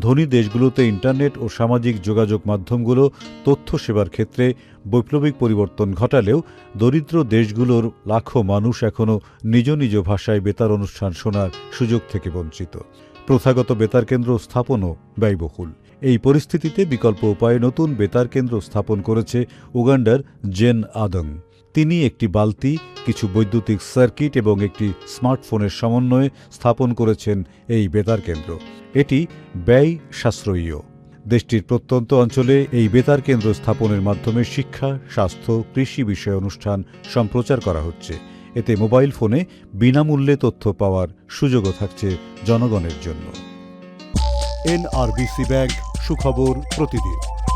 ধনী দেশগুলোতে ইন্টারনেট ও সামাজিক যোগাযোগ মাধ্যমগুলো তথ্য সেবার ক্ষেত্রে বৈপ্লবিক পরিবর্তন ঘটালেও দরিদ্র দেশগুলোর লাখো মানুষ এখনও নিজ নিজ ভাষায় বেতার অনুষ্ঠান শোনার সুযোগ থেকে বঞ্চিত। প্রথাগত বেতার কেন্দ্র স্থাপনও ব্যয়বহুল। এই পরিস্থিতিতে বিকল্প উপায়ে নতুন বেতার কেন্দ্র স্থাপন করেছে উগান্ডার জেন আদং। তিনি একটি বালতি, কিছু বৈদ্যুতিক সার্কিট এবং একটি স্মার্টফোনের সমন্বয়ে স্থাপন করেছেন এই বেতার কেন্দ্র। এটি ব্যয় সাশ্রয়ীও। দেশটির প্রত্যন্ত অঞ্চলে এই বেতার কেন্দ্র স্থাপনের মাধ্যমে শিক্ষা, স্বাস্থ্য, কৃষি বিষয় অনুষ্ঠান সম্প্রচার করা হচ্ছে। এতে মোবাইল ফোনে বিনামূল্যে তথ্য পাওয়ার সুযোগও থাকছে জনগণের জন্য। এনআরবিসি ব্যাংক সুখবর প্রতিদিন।